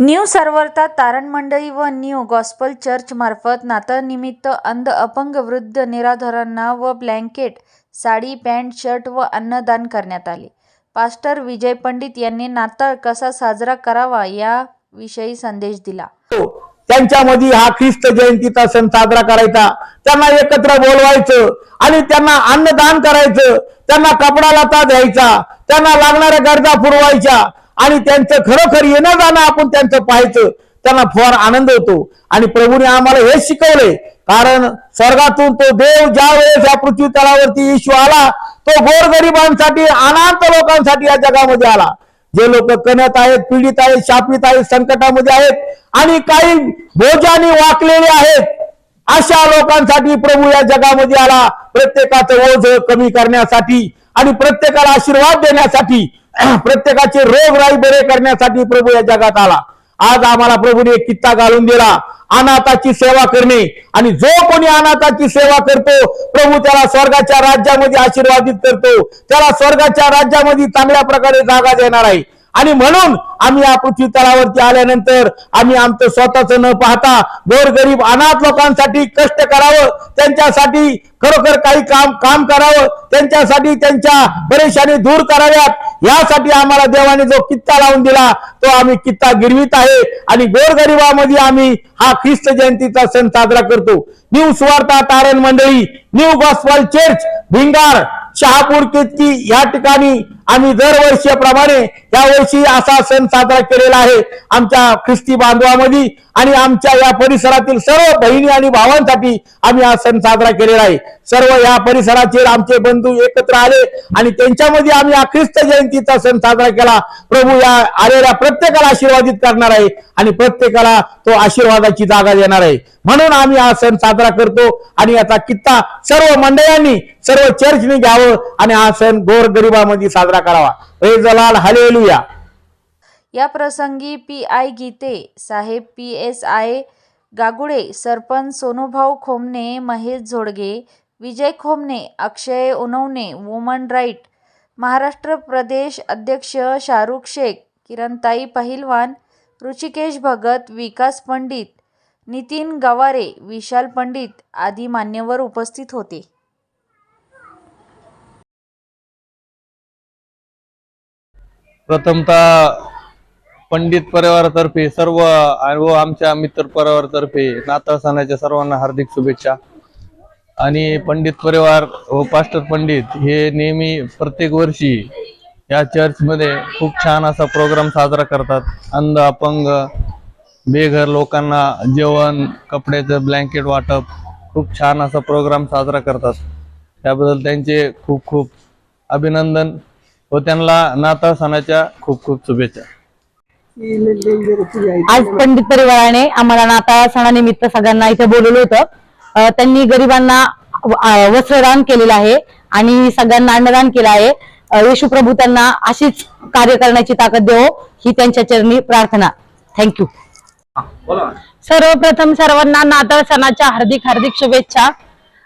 New सर्वरता तारण मंडळी व न्यू गॉस्पल चर्च मार्फत नाताळनिमित्त अंध अपंग वृद्ध निराधारांना व ब्लँकेट साडी पॅन्ट शर्ट व अन्नदान करण्यात आले. पास्टर विजय पंडित यांनी नाताळ कसा साजरा करावा याविषयी संदेश दिला. हो, त्यांच्यामध्ये हा ख्रिस्त जयंतीचा सण साजरा करायचा. त्यांना एकत्र बोलवायचं आणि त्यांना अन्नदान करायचं. त्यांना कपडा लता द्यायचा. त्यांना लागणाऱ्या गरजा पुरवायच्या. आणि त्यांचं खरोखर येणं जाणं आपण त्यांचं पाहायचं. त्यांना फार आनंद होतो. आणि प्रभूने आम्हाला हे शिकवलंय. कारण स्वर्गातून तो देव ज्या वेळेस या पृथ्वी तलावरती येशू आला तो गोरगरिबांसाठी अनाथ लोकांसाठी या जगामध्ये आला. जे लोक कणत आहेत पीडित आहेत शापित आहेत संकटामध्ये आहेत आणि काही भोजाने वाकलेले आहेत अशा लोकांसाठी प्रभू या जगामध्ये आला. प्रत्येकाचं ओझ कमी करण्यासाठी आणि प्रत्येकाला आशीर्वाद देण्यासाठी प्रत्येकाचे रोग राई बरे करण्यासाठी प्रभू या जगात आला. आज आम्हाला प्रभूने एक कित्ता घालून दिला. अनाथाची सेवा करणे. आणि जो कोणी अनाथाची सेवा करतो प्रभू त्याला स्वर्गाच्या राज्यामध्ये आशीर्वादित करतो. त्याला स्वर्गाच्या राज्यामध्ये चांगल्या प्रकारे जागा देणार आहे. आणि म्हणून आम्ही या पृथ्वी तलावरती आल्यानंतर आम्ही आमचं स्वतःच न पाहता गोरगरीब अनाथ लोकांसाठी कष्ट करावं त्यांच्यासाठी खरोखर काही काम काम करावं त्यांच्यासाठी त्यांच्या परेशानी दूर कराव्यात यासाठी आम्हाला देवाने जो कित्ता लावून दिला तो आम्ही कित्ता गिरवीत आहे. आणि गोरगरिबामध्ये आम्ही हा ख्रिस्त जयंतीचा सण साजरा करतो. न्यू सुवार्ता तारण मंडळी new gospel church Bhingar Shahapur Ketaki या ठिकाणी आम्ही दरवर्षीप्रमाणे यावर्षी असा सण साजरा केलेला आहे. आमच्या ख्रिस्ती बांधवामध्ये आणि आमच्या या परिसरातील सर्व बहिणी आणि भावांसाठी आम्ही हा सण साजरा केलेला आहे. सर्व या परिसराचे आमचे बंधू एकत्र आले आणि त्यांच्यामध्ये आम्ही हा ख्रिस्त जयंतीचा सण साजरा केला. प्रभू या आलेल्या प्रत्येकाला आशीर्वादित करणार आहे आणि प्रत्येकाला तो आशीर्वादाची जागा देणार आहे. म्हणून आम्ही हा सण साजरा करतो आणि याचा कित्ता सर्व मंडळांनी सर्व चर्चने घ्यावं आणि हा सण गोर गरिबामध्ये साजरा करावा. रे जलाल हलेलुया या प्रसंगी P I Gite Saheb P S I Gagude sarpanch Sonubhau Khomne Mahesh Zodge Vijay Khomne Akshay Unawane woman right Maharashtra प्रदेश अध्यक्ष शाहरुख शेख किरणताई पहिलवान ऋषिकेश भगत विकास पंडित नितीन गवारे विशाल पंडित आदी मान्यवर उपस्थित होते. प्रथमतः पंडित परिवारातर्फे सर्व व आमच्या मित्र परिवारातर्फे नाताळ सणाच्या सर्वांना हार्दिक शुभेच्छा. आणि पंडित परिवार व पास्टर पंडित हे नेहमी प्रत्येक वर्षी या चर्चमध्ये खूप छान असा प्रोग्राम साजरा करतात. अंध अपंग बेघर लोकांना जेवण कपड्याचं ब्लँकेट वाटप खूप छान असा प्रोग्राम साजरा करतात. त्याबद्दल त्यांचे खूप खूप अभिनंदन. व त्यांना नाताळ सणाच्या खूप खूप शुभेच्छा. आज पंडित परिवाराने आम्हाला नाताळ सणानिमित्त सगळ्यांना इथे बोलवलं होतं. त्यांनी गरिबांना वस्त्रदान केलेलं आहे आणि सगळ्यांना अन्नदान केलं आहे. येशू प्रभू त्यांना अशीच कार्य करण्याची ताकद देवो ही त्यांच्या चरणी प्रार्थना. थँक्यू सर्वप्रथम सर्वांना नाताळ सणाच्या हार्दिक हार्दिक शुभेच्छा.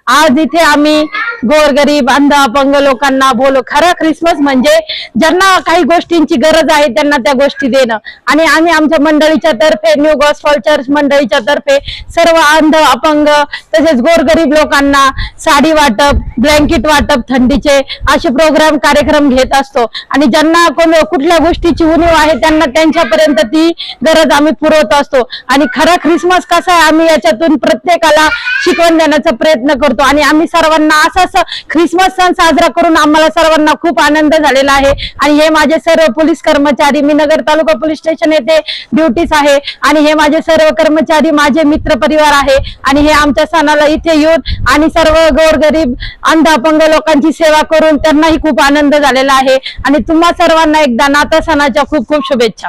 आज इथे आम्ही गोरगरीब अंध अपंग लोकांना बोलो. खरा ख्रिसमस म्हणजे ज्यांना काही गोष्टींची गरज आहे त्यांना त्या गोष्टी देणं. आणि आम्ही आमच्या मंडळीच्या तर्फे न्यू गॉस्फॉल चर्च मंडळीच्या तर्फे सर्व अंध अपंग तसेच गोरगरीब लोकांना साडी वाटप ब्लँकेट वाटप थंडीचे असे प्रोग्राम कार्यक्रम घेत असतो. आणि ज्यांना कोण कुठल्या गोष्टीची उणीव आहे त्यांना त्यांच्यापर्यंत ती गरज आम्ही पुरवत असतो. आणि खरा ख्रिसमस कसा आहे आम्ही याच्यातून प्रत्येकाला शिकवण देण्याचा प्रयत्न करतो. आणि आम्ही सर्वांना असाच ख्रिसमस सण साजरा करून आम्हाला सर्वांना खूप आनंद झालेला आहे. आणि हे माझे सर्व पोलीस कर्मचारी मी नगर तालुका पोलीस स्टेशन येथे ड्युटीस आहे. आणि हे माझे सर्व कर्मचारी माझे मित्र परिवार आहे. आणि हे आमच्या सणाला इथे येऊन आणि सर्व गोरगरीब अंध अपंग लोकांची सेवा करून त्यांनाही खूप आनंद झालेला आहे. आणि तुम्हा सर्वांना एकदा नाता सणाच्या खूप खूप शुभेच्छा.